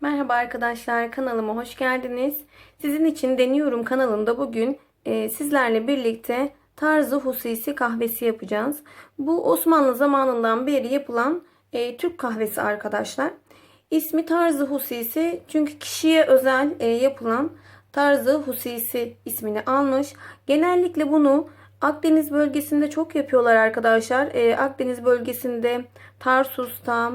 Merhaba arkadaşlar kanalıma hoş geldiniz. Sizin için deniyorum kanalımda bugün e, sizlerle birlikte tarzı hususi kahvesi yapacağız. Bu Osmanlı zamanından beri yapılan e, Türk kahvesi arkadaşlar. İsmi tarzı hususi çünkü kişiye özel e, yapılan tarzı hususi ismini almış. Genellikle bunu Akdeniz bölgesinde çok yapıyorlar arkadaşlar. E, Akdeniz bölgesinde Tarsus'ta,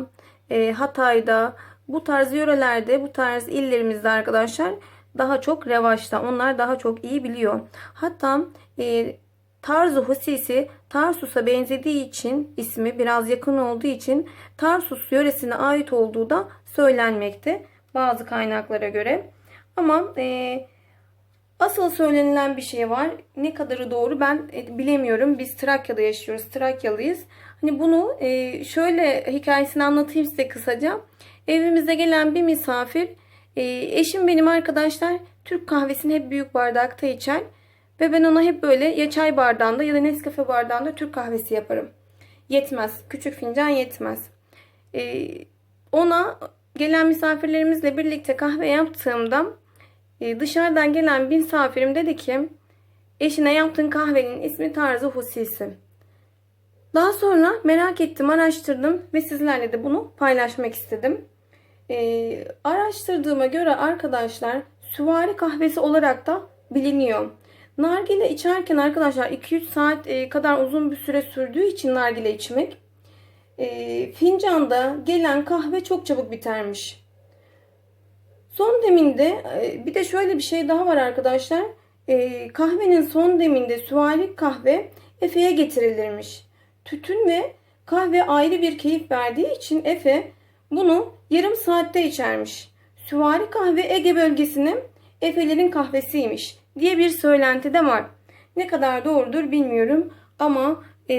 e, Hatay'da bu tarz yörelerde, bu tarz illerimizde arkadaşlar daha çok revaçta. Onlar daha çok iyi biliyor. Hatta e, Tarzı Husisi Tarsus'a benzediği için ismi biraz yakın olduğu için Tarsus yöresine ait olduğu da söylenmekte bazı kaynaklara göre. Ama e, asıl söylenilen bir şey var. Ne kadarı doğru ben e, bilemiyorum. Biz Trakya'da yaşıyoruz. Trakyalıyız. Hani bunu e, şöyle hikayesini anlatayım size kısaca. Evimize gelen bir misafir e, eşim benim arkadaşlar Türk kahvesini hep büyük bardakta içer. Ve ben ona hep böyle ya çay bardağında ya da Nescafe bardağında Türk kahvesi yaparım. Yetmez. Küçük fincan yetmez. E, ona gelen misafirlerimizle birlikte kahve yaptığımda e, dışarıdan gelen bir misafirim dedi ki eşine yaptığın kahvenin ismi tarzı husisi. Daha sonra merak ettim, araştırdım ve sizlerle de bunu paylaşmak istedim. Ee, araştırdığıma göre arkadaşlar süvari kahvesi olarak da biliniyor. Nargile içerken arkadaşlar 2-3 saat e, kadar uzun bir süre sürdüğü için nargile içmek e, fincanda gelen kahve çok çabuk bitermiş. Son deminde e, bir de şöyle bir şey daha var arkadaşlar. E, kahvenin son deminde süvari kahve Efe'ye getirilirmiş. Tütün ve kahve ayrı bir keyif verdiği için Efe bunu yarım saatte içermiş. Süvari kahve Ege bölgesinin Efelerin kahvesiymiş diye bir söylenti de var. Ne kadar doğrudur bilmiyorum ama e,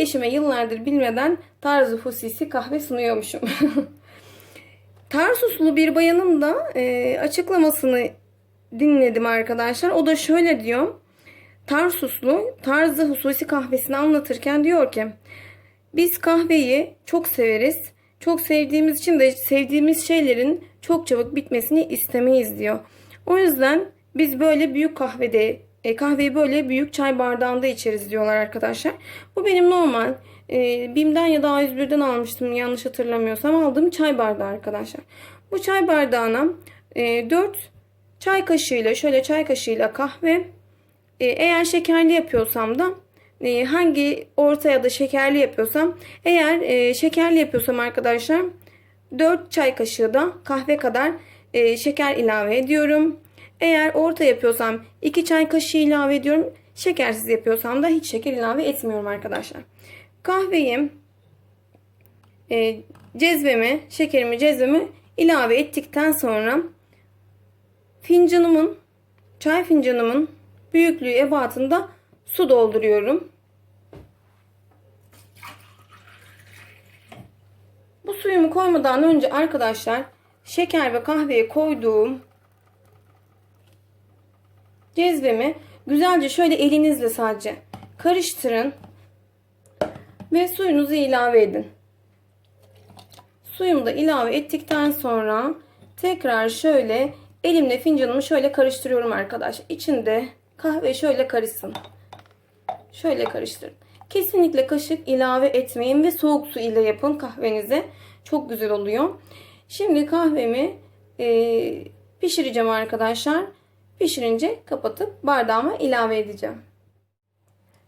eşime yıllardır bilmeden tarzı husisi kahve sunuyormuşum. Tarsuslu bir bayanın da e, açıklamasını dinledim arkadaşlar. O da şöyle diyor. Tarsuslu tarzı hususi kahvesini anlatırken diyor ki biz kahveyi çok severiz. Çok sevdiğimiz için de sevdiğimiz şeylerin çok çabuk bitmesini istemeyiz diyor. O yüzden biz böyle büyük kahvede e, kahveyi böyle büyük çay bardağında içeriz diyorlar arkadaşlar. Bu benim normal e, BİM'den ya da A101'den almıştım yanlış hatırlamıyorsam aldığım çay bardağı arkadaşlar. Bu çay bardağına e, 4 çay kaşığıyla şöyle çay kaşığıyla kahve e, eğer şekerli yapıyorsam da e, hangi orta ya da şekerli yapıyorsam eğer e, şekerli yapıyorsam arkadaşlar 4 çay kaşığı da kahve kadar şeker ilave ediyorum. Eğer orta yapıyorsam 2 çay kaşığı ilave ediyorum. Şekersiz yapıyorsam da hiç şeker ilave etmiyorum arkadaşlar. Kahveyi e, cezvemi, şekerimi, cezvemi ilave ettikten sonra fincanımın, çay fincanımın büyüklüğü ebatında su dolduruyorum. Bu suyumu koymadan önce arkadaşlar şeker ve kahveyi koyduğum cezvemi güzelce şöyle elinizle sadece karıştırın ve suyunuzu ilave edin. Suyumu da ilave ettikten sonra tekrar şöyle elimle fincanımı şöyle karıştırıyorum arkadaşlar. İçinde kahve şöyle karışsın. Şöyle karıştırın. Kesinlikle kaşık ilave etmeyin ve soğuk su ile yapın kahvenizi. Çok güzel oluyor. Şimdi kahvemi e, pişireceğim arkadaşlar. Pişirince kapatıp bardağıma ilave edeceğim.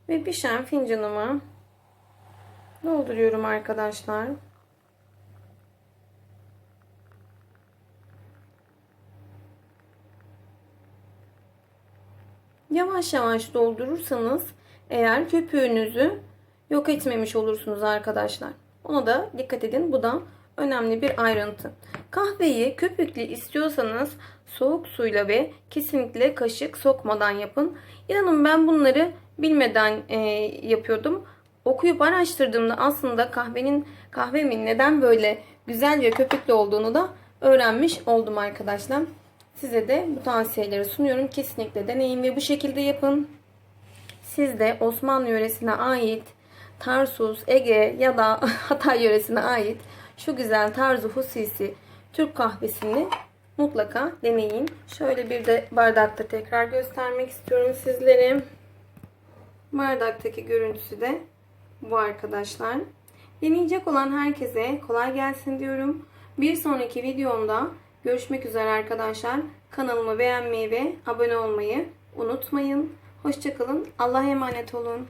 Ve pişen fincanımı dolduruyorum arkadaşlar. Yavaş yavaş doldurursanız eğer köpüğünüzü yok etmemiş olursunuz arkadaşlar. Ona da dikkat edin. Bu da önemli bir ayrıntı. Kahveyi köpüklü istiyorsanız soğuk suyla ve kesinlikle kaşık sokmadan yapın. İnanın ben bunları bilmeden e, yapıyordum. Okuyup araştırdığımda aslında kahvenin kahvemin neden böyle güzel ve köpüklü olduğunu da öğrenmiş oldum arkadaşlar. Size de bu tavsiyeleri sunuyorum. Kesinlikle deneyin ve bu şekilde yapın. Siz de Osmanlı yöresine ait Tarsus, Ege ya da Hatay yöresine ait şu güzel tarzı husisi Türk kahvesini mutlaka deneyin. Şöyle bir de bardakta tekrar göstermek istiyorum sizlere. Bardaktaki görüntüsü de bu arkadaşlar. Deneyecek olan herkese kolay gelsin diyorum. Bir sonraki videomda görüşmek üzere arkadaşlar. Kanalımı beğenmeyi ve abone olmayı unutmayın. Hoşçakalın. Allah'a emanet olun.